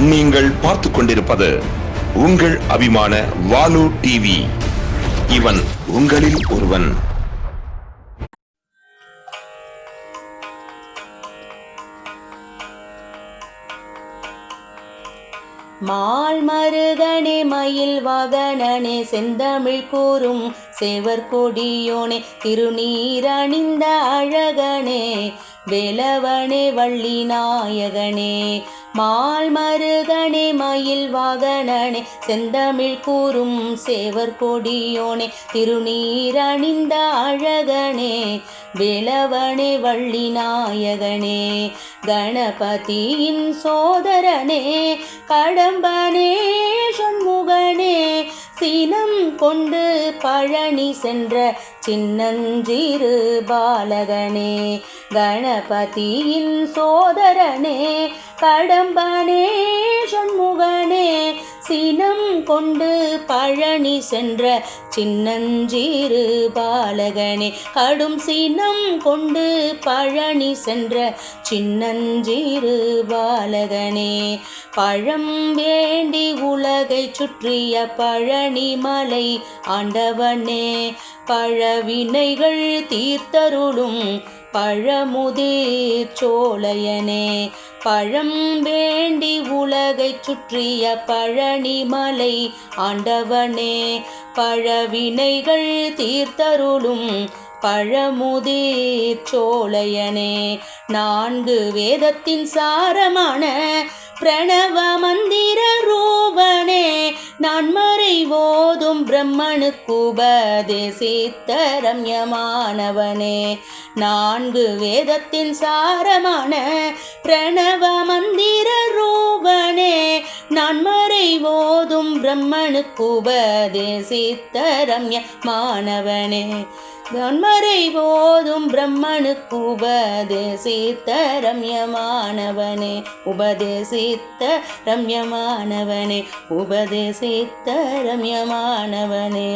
நீங்கள் பார்த்து கொண்டிருப்பது உங்கள் அபிமான வாலு டிவி இவன் உங்களில் ஒருவன். மால் மருகனே மயில் வாகனனே செந்தமிழ் கூறும் செவர்கொடியோனே திருநீரணிந்த அழகனே வேலவனே வள்ளி நாயகனே. மால் மருகனே மயில் வாகனனே செந்தமிழ் கூறும் சேவர் கொடியோனே திருநீரணிந்த அழகனே விளவனே வள்ளி நாயகனே கணபதியின் சோதரனே கடம்பனே சண்முகனே சினம் கொண்டு பழனி சென்ற சின்னஞ்சிறு பாலகனே கணபதியின் சோதரனே கடம்பனே சண்முகனே சினம் கொண்டு பழனி சென்ற சின்னஞ்சிறு பாலகனே கடும் சினம் கொண்டு பழனி சென்ற சின்னஞ்சிறு பாலகனே. பழம் வேண்டி உலகை சுற்றிய பழனி மலை ஆண்டவனே பழவினைகள் தீர்த்தருளும் பழமுதிர் சோழையனே பழம் வேண்டி உலகை சுற்றிய பழனிமலை ஆண்டவனே பழவினைகள் தீர்த்தருளும் பழமுதிர் சோழையனே. நான்கு வேதத்தின் சாரமான பிரணவ மந்திர ரூபனே நான் மறை ஓதும் பிரம்மனுக்கு உபதேசித்த ரம்யமானவனே நான்கு வேதத்தின் சாரமான பிரணவ மந்திர ஓதும் பிரம்மனுக்கு உபதேசித்த ரம்யமானவனே கண்மறை போதும் பிரம்மனுக்கு உபதேசித்த ரம்யமானவனே உபதேசித்த ரம்யமானவனே உபதேசித்த ரம்யமானவனே